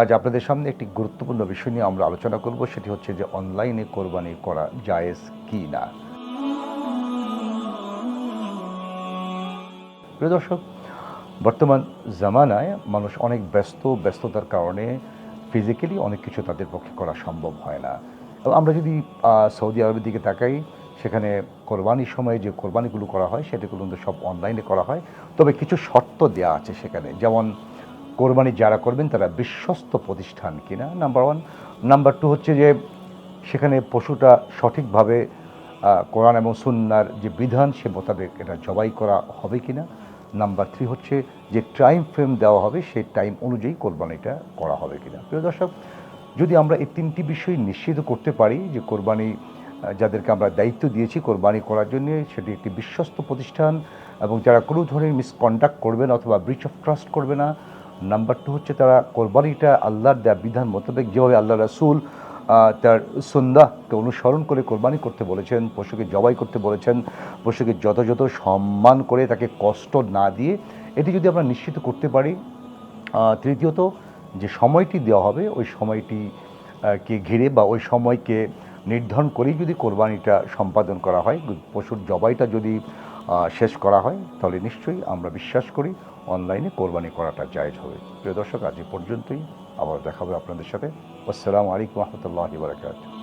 আজ আপনাদের সামনে একটি গুরুত্বপূর্ণ বিষয় নিয়ে আমরা আলোচনা করব, সেটি হচ্ছে যে অনলাইনে কোরবানি করা জায়েজ কি না প্রিয় দর্শক, বর্তমান জামানায় মানুষ অনেক ব্যস্ত, ব্যস্ততার কারণে ফিজিক্যালি অনেক কিছু তাদের পক্ষে করা সম্ভব হয় না। আমরা যদি সৌদি আরবের দিকে তাকাই, সেখানে কোরবানির সময় যে কোরবানিগুলো করা হয়, সেটাগুলো সব অনলাইনে করা হয়। তবে কিছু শর্ত দেওয়া আছে সেখানে। যেমন কোরবানি যারা করবেন, তারা বিশ্বস্ত প্রতিষ্ঠান কিনা? নাম্বার ওয়ান নাম্বার টু হচ্ছে যে, সেখানে পশুটা সঠিকভাবে কোরআন এবং সুন্নার যে বিধান, সে মোতাবেক এটা জবাই করা হবে কিনা? নাম্বার থ্রি হচ্ছে যে টাইম ফ্রেম দেওয়া হবে, সেই টাইম অনুযায়ী কোরবানিটা করা হবে কিনা? প্রিয় দর্শক, যদি আমরা এই তিনটি বিষয় নিশ্চিত করতে পারি যে, কোরবানি যাদেরকে আমরা দায়িত্ব দিয়েছি কোরবানি করার জন্য, সেটি একটি বিশ্বস্ত প্রতিষ্ঠান এবং যারা কোনো ধরনের মিসকন্ডাক্ট করবে না অথবা ব্রিচ অফ ট্রাস্ট করবে না নাম্বার টু হচ্ছে তারা কোরবানিটা আল্লাহর দেওয়া বিধান মোতাবেক যেভাবে আল্লাহ রাসুল তার সন্ধ্যাকে অনুসরণ করে কোরবানি করতে বলেছেন, পশুকে জবাই করতে বলেছেন, পশুকে যথাযথ সম্মান করে তাকে কষ্ট না দিয়ে, এটি যদি আমরা নিশ্চিত করতে পারি তৃতীয়ত যে সময়টি দেওয়া হবে, ওই সময়টি কে ঘিরে বা ওই সময়কে নির্ধারণ করেই যদি কোরবানিটা সম্পাদন করা হয়, পশুর জবাইটা যদি শেষ করা হয়, তাহলে নিশ্চয়ই আমরা বিশ্বাস করি অনলাইনে কোরবানি করাটা জায়জ হবে। প্রিয় দর্শক, আজ পর্যন্তই। আবার দেখা হবে আপনাদের সাথে। আসসালামু আলাইকুম রহমতুল্লাহ বারকাত